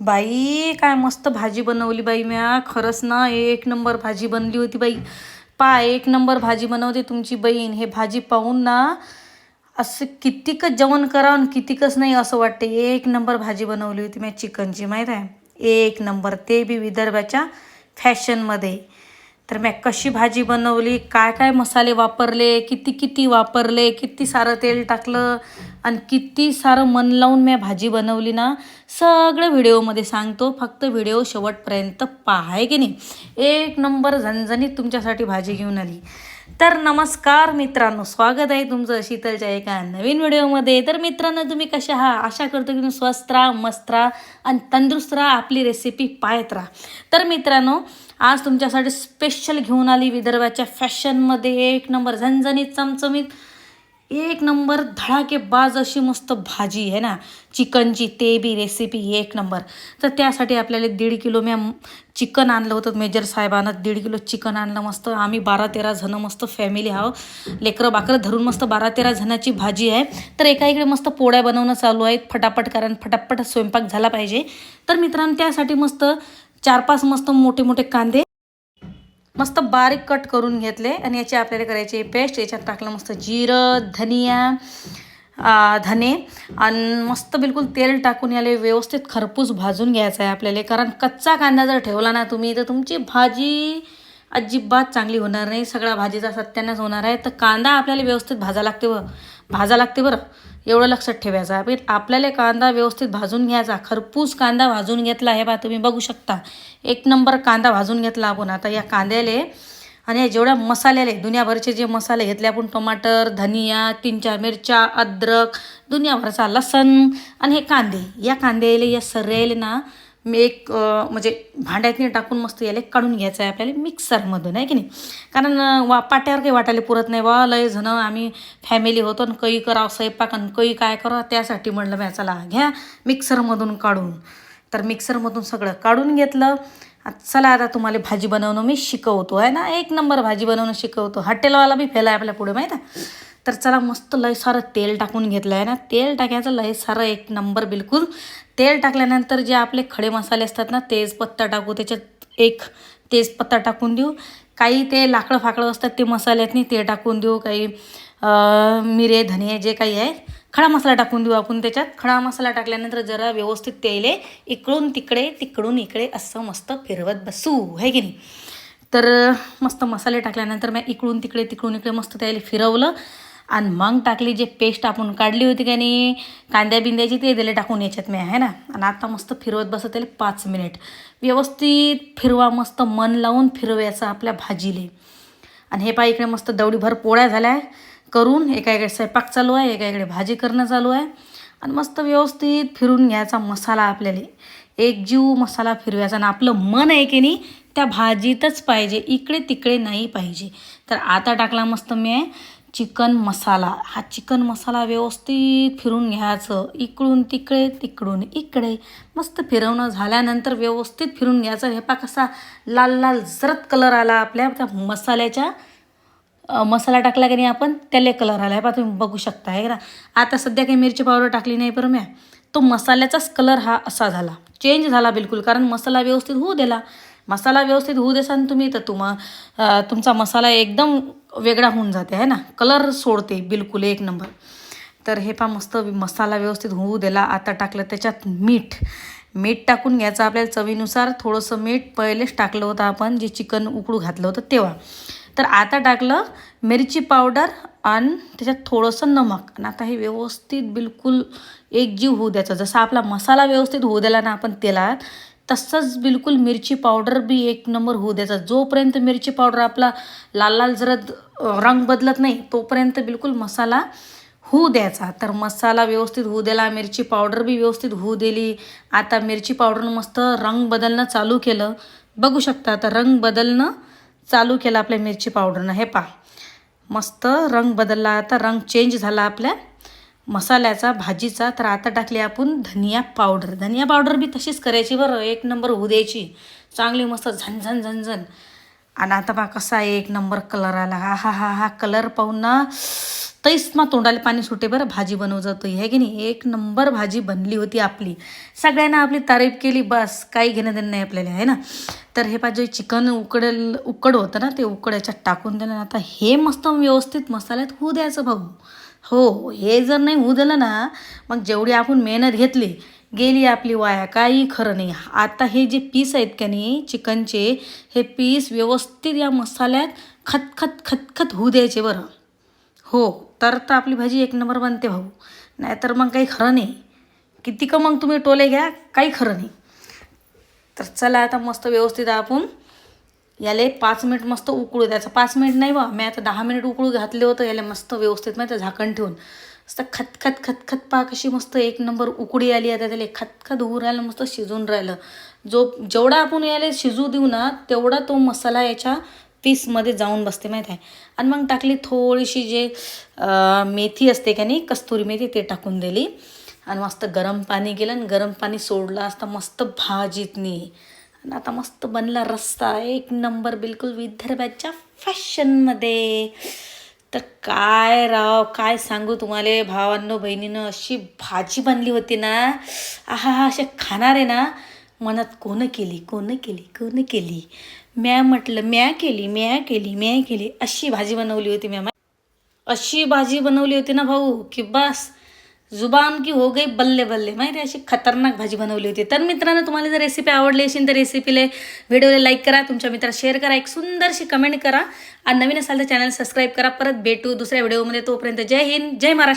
बाई काय मस्त भाजी बनवली बाई म्या. खरंच ना एक नंबर भाजी बनली होती बाई. पा एक नंबर भाजी बनवते तुमची बहीण. हे भाजी पाहून ना असं कितीकच जेवण करावं आणि कितीकच नाही असं वाटते. एक नंबर भाजी बनवली होती मी चिकनची माहीत आहे? एक नंबर. ते बी विदर्भाच्या फॅशनमध्ये. तर मी कशी भाजी बनवली काय काय मसाले वापरले किती किती वापरले किती सारं तेल टाकलं आणि किती सारं मन लावून मी भाजी बनवली ना सगळं व्हिडिओमध्ये सांगतो. फक्त व्हिडिओ शेवटपर्यंत पाहाय की नाही? एक नंबर झणझणीत तुमच्यासाठी भाजी घेऊन आली. तर नमस्कार मित्रांनो स्वागत आहे तुमचं शीतलच्या एका नवीन व्हिडिओमध्ये. तर मित्रांनो तुम्ही कशा आहात? आशा करतो की तुम्ही स्वस्त राहा मस्त राहा आणि तंदुरुस्त राहा आपली रेसिपी पाहत राहा. तर मित्रांनो आज तुमच्यासाठी स्पेशल घेऊन आली विदर्भाच्या फॅशनमध्ये एक नंबर झणझणीत चमचमीत. एक नंबर धडाकेबाज अशी मस्त भाजी आहे ना. चिकनची ते बी रेसिपी एक नंबर तर त्यासाठी आपल्याला दीड किलो मी चिकन आणलं होतं मेजर साहेबानं. दीड किलो चिकन आणलं मस्त. आम्ही बारा तेरा जणं मस्त फॅमिली आहो. लेकरं बाकरं धरून मस्त बारा तेरा जणाची भाजी आहे. तर एका इकडे मस्त पोळ्या बनवणं चालू आहेत. फटाफट कारण फटाफट स्वयंपाक झाला पाहिजे. तर मित्रांनो त्यासाठी मस्त चार पाच मस्त मोठे मोठे कांदे. मस्त बारीक कट करून घेतले आणि याची आपल्याला करायची पेस्ट. याच्यात टाकलं मस्त जिरं धनिया धने. आणि मस्त बिलकुल तेल टाकून याले व्यवस्थित खरपूस भाजून घ्यायचं आहे आपल्याला. कारण कच्चा कांदा जर ठेवला ना तुम्ही तर तुमची भाजी अजिबात चांगली होणार नाही. सगळा भाजीचा सत्यानाच होणार आहे. तर कांदा आपल्याला व्यवस्थित भाजा लागते बरं. भाजा लागते बरं. एवढं लक्षात ठेवायचं आपण आपल्याला कांदा व्यवस्थित भाजून घ्यायचा. खरपूस कांदा भाजून घेतला हे बा तुम्ही बघू शकता. एक नंबर कांदा भाजून घेतला आपण. आता या कांद्याले आणि या जेवढ्या मसाल्याले दुनियाभरचे जे मसाले घेतले आपण टमाटर धनिया तीन चार मिरच्या अद्रक दुनियाभरचा लसण आणि हे कांदे. या कांद्याले या सर्याले ना मी एक म्हणजे भांड्यातनी टाकून मस्त याले काढून घ्यायचं आहे आपल्याला मिक्सरमधून आहे की नाही? कारण वा पाट्यावर काही वाटायला पुरत नाही वा लय जणं आम्ही फॅमिली होतो आणि काही करावं स्वयंपाक आणि कई काय करावं त्यासाठी म्हणलं मी चला घ्या मिक्सरमधून काढून. तर मिक्सरमधून सगळं काढून घेतलं. चला आता तुम्हाला भाजी बनवणं मी शिकवतो आहे ना? एक नंबर भाजी बनवणं शिकवतो. हॉटेलवाला बी फेला आहे आपल्या पुढे माहीत आहे? तर चला मस्त लय सारं तेल टाकून घेतलं आहे ना? तेल टाकायचं लय सारं एक नंबर बिलकुल. तेल टाकल्यानंतर जे आपले खडे मसाले असतात ना तेजपत्ता टाकू त्याच्यात एक तेजपत्ता टाकून देऊ. काही ते लाकडं फाकडं असतात ते मसाल्यातनी ते टाकून देऊ. काही मिरे धने जे काही आहे खडा मसाला टाकून देऊ आपण त्याच्यात. खडा मसाला टाकल्यानंतर जरा व्यवस्थित तेले इकडून तिकडे तिकडून इकडे असं मस्त फिरवत बसू आहे की नाही? तर मस्त मसाले टाकल्यानंतर मी इकडून तिकडे तिकडून इकडे मस्त त्याला फिरवलं. आणि मग टाकली जे पेस्ट आपण काढली होती का नाही कांद्या बिंद्याची ते दिले टाकून याच्यात मी आहे ना? आणि आता मस्त फिरवत बसत त्याला पाच मिनिट. व्यवस्थित फिरवा मस्त मन लावून फिरवायचं आपल्या भाजीले. आणि हे पाय इकडे मस्त दवडीभर पोळ्या झाल्या. करून एका इकडे स्वयंपाक चालू आहे एका इकडे भाजी करणं चालू आहे. आणि मस्त व्यवस्थित फिरून घ्यायचा मसाला आपल्याला. एक जीव मसाला फिरवायचा आणि आपलं मन आहे की नाही त्या भाजीतच पाहिजे इकडे तिकडे नाही पाहिजे. तर आता टाकला मस्त मी आहे चिकन मसाला. हा चिकन मसाला व्यवस्थित फिरून घ्यायचं. इकडून तिकडे तिकडून इकडे. मस्त फिरवणं झाल्यानंतर व्यवस्थित फिरून घ्यायचं. हे पा कसा लाल लाल जरत कलर आला आपल्या. त्या मसाल्याच्या मसाला टाकला की नाही आपण त्याले कलर आला. आहे पा तुम्ही बघू शकता आहे ना आता सध्या काही मिरची पावडर टाकली नाही बरं म्या. तो मसाल्याचाच कलर हा असा झाला. चेंज झाला बिलकुल कारण मसाला व्यवस्थित होऊ दिला. मसाला व्यवस्थित होऊ देसान तुम्ही तर तुम तुमचा मसाला एकदम वेगळा होऊन जाते आहे ना? कलर सोडते बिलकुल एक नंबर तर हे पा मस्त मसाला व्यवस्थित होऊ दिला. आता टाकलं त्याच्यात मीठ. मीठ टाकून घ्यायचं आपल्याला चवीनुसार. थोडंसं मीठ पहिलेच टाकलं होतं आपण जे चिकन उकडू घातलं होतं तेव्हा. तर आता टाकलं मिरची पावडर आणि त्याच्यात थोडंसं नमक. आणि आता हे व्यवस्थित बिलकुल एकजीव होऊ द्यायचं. जसा आपला मसाला व्यवस्थित होऊ दिला ना आपण तेलात तसंच बिलकुल मिरची पावडर बी एक नंबर होऊ द्यायचा. जोपर्यंत मिरची पावडर आपला लाल लाल जरद रंग बदलत नाही तोपर्यंत बिलकुल मसाला होऊ द्यायचा. तर मसाला व्यवस्थित होऊ दिला मिरची पावडर बी व्यवस्थित होऊ दिली. आता मिरची पावडरनं मस्त रंग बदलणं चालू केलं. बघू शकता आता रंग बदलणं चालू केलं आपल्या मिरची पावडरनं. हे पा मस्त रंग बदलला आता रंग चेंज झाला आपल्या मसाल्याचा भाजीचा तर आता टाकली आपण धनिया पावडर. धनिया पावडर बी तशीच करायची बरं. एक नंबर होऊ द्यायची. चांगली मस्त झणझण झणझण आणि आता बा कसा एक नंबर कलर आला. हा हा हा हा कलर पाहून ना तैस मग तोंडाला पाणी सुटे बरं. भाजी बनव जातो हे की नाही? एक नंबर भाजी बनली होती आपली. सगळ्यांना आपली तारीफ केली. बस काही घेणं देणं नाही आपल्याला आहे ना? तर हे पाहिजे चिकन उकडेल उकड होतं ना ते उकड्याच्यात टाकून देणं ना आता हे मस्त व्यवस्थित मसाल्यात होऊ द्यायचं भाऊ. हो हे जर नाही होऊ दिलं ना मग जेवढी आपण मेहनत घेतली गेली आपली वाया काही खरं नाही. आता हे जे पीस आहेत का नाही चिकनचे हे पीस व्यवस्थित या मसाल्यात खतखत खतखत होऊ द्यायचे बरं. हो तर तर आपली भाजी एक नंबर बनते भाऊ. नाहीतर मग काही खरं नाही. किती का मग तुम्ही टोले घ्या काही खरं नाही. तर चला आता मस्त व्यवस्थित आपण याले पाच मिनिट मस्त उकळू द्यायचं पाच मिनिट नाही बा मी आता दहा मिनिट उकळू घातले होतं याला मस्त व्यवस्थित माहिती आहे, झाकण ठेवून. मस्त खतखत खतखत पा कशी मस्त एक नंबर उकडी आली आता त्याला खतखत होऊ राहिलं मस्त शिजून राहिलं. जो जेवढा आपण याला शिजू देऊ ना तेवढा तो मसाला याच्या पीसमध्ये जाऊन बसते माहीत आहे. आणि मग टाकली थोडीशी जे मेथी असते का नाही कस्तुरी मेथी ते टाकून दिली. आणि मस्त गरम पाणी केलं आणि गरम पाणी सोडलं असता मस्त भाजीतनी. आणि आता मस्त बनला रस्ता. एक नंबर बिलकुल विदर्भाच्या फॅशनमध्ये. तर काय राव काय सांगू तुम्हाला? भावांनो बहिणीनं अशी भाजी बनली होती ना. आहा हा असे खाणार आहे ना मनात कोण केली कोण केली कोण केली? म्या म्हटलं म्या केली म्या केली म्या केली. अशी भाजी बनवली होती म्या अशी भाजी बनवली होती ना भाऊ की बस. जुबान की हो गई बल्ले बल्ले. माहिती अशी खतरनाक भाजी बनवली होती. तर मित्रांनो तुम्हाला जर रेसिपी आवडली असेल तर रेसिपीला व्हिडिओला लाईक करा. तुमच्या मित्रात शेअर करा. एक सुंदरशी कमेंट करा. आणि नवीन असाल तर चॅनल सबस्क्राईब करा. परत भेटू दुसऱ्या व्हिडिओमध्ये तोपर्यंत जय हिंद जय महाराष्ट्र.